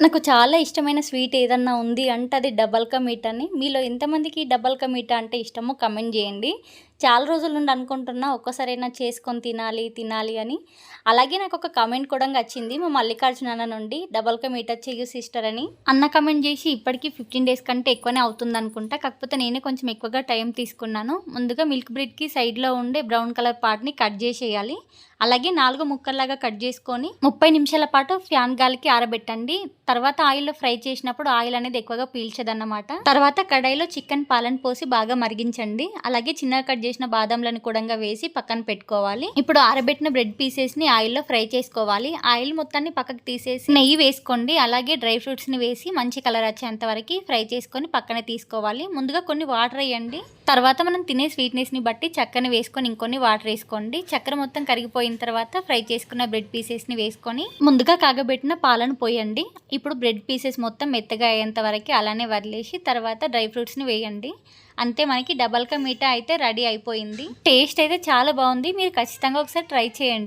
నాకు చాలా ఇష్టమైన స్వీట్ ఏదన్నా ఉంది అంటే అది డబల్ కా మీఠా అని. మీలో ఎంతమందికి డబల్ కా మీఠా అంటే ఇష్టమో కమెంట్ చేయండి. చాలా రోజుల నుండి అనుకుంటున్నా ఒక్కసారైనా చేసుకొని తినాలి తినాలి అని. అలాగే నాకు ఒక కమెంట్ కూడా వచ్చింది మా మల్లికార్జున అన్న నుండి డబల్ కా మీటర్ చెయ్యు సిస్టర్ అని. అన్న కమెంట్ చేసి ఇప్పటికీ ఫిఫ్టీన్ డేస్ కంటే ఎక్కువనే అవుతుంది అనుకుంటా. కాకపోతే నేనే కొంచెం ఎక్కువగా టైం తీసుకున్నాను. ముందుగా మిల్క్ బ్రెడ్కి సైడ్లో ఉండే బ్రౌన్ కలర్ పార్ట్ని కట్ చేసేయాలి. అలాగే నాలుగు ముక్కల్లాగా కట్ చేసుకొని ముప్పై నిమిషాల పాటు ఫ్యాన్ గాలికి ఆరబెట్టండి. తర్వాత ఆయిల్లో ఫ్రై చేసినప్పుడు ఆయిల్ అనేది ఎక్కువగా పీల్చదన్నమాట. తర్వాత కడాయిలో చికెన్ పాలను పోసి బాగా మరిగించండి. అలాగే చిన్నగా కట్ చేసిన బాదంలను కూడా వేసి పక్కన పెట్టుకోవాలి. ఇప్పుడు ఆరబెట్టిన బ్రెడ్ పీసెస్ని ఆయిల్లో ఫ్రై చేసుకోవాలి. ఆయిల్ మొత్తాన్ని పక్కకు తీసేసి నెయ్యి వేసుకోండి. అలాగే డ్రై ఫ్రూట్స్ని వేసి మంచి కలర్ వచ్చేంత వరకు ఫ్రై చేసుకొని పక్కన తీసుకోవాలి. ముందుగా కొన్ని వాటర్ వేయండి. తర్వాత మనం తినే స్వీట్నెస్ని బట్టి చక్కెరని వేసుకొని ఇంకొన్ని వాటర్ వేసుకోండి. చక్కెర మొత్తం కరిగిపోయిన తర్వాత ఫ్రై చేసుకున్న బ్రెడ్ పీసెస్ని వేసుకొని ముందుగా కాగబెట్టిన పాలను పోయండి. ఇప్పుడు బ్రెడ్ పీసెస్ మొత్తం మెత్తగా అయ్యేంత వరకు అలానే వదిలేసి తర్వాత డ్రై ఫ్రూట్స్ని వేయండి. అంతే మనకి డబల్ కా మీఠా అయితే రెడీ అయిపోయింది. టేస్ట్ అయితే చాలా బాగుంది. మీరు ఖచ్చితంగా ఒకసారి ట్రై చేయండి.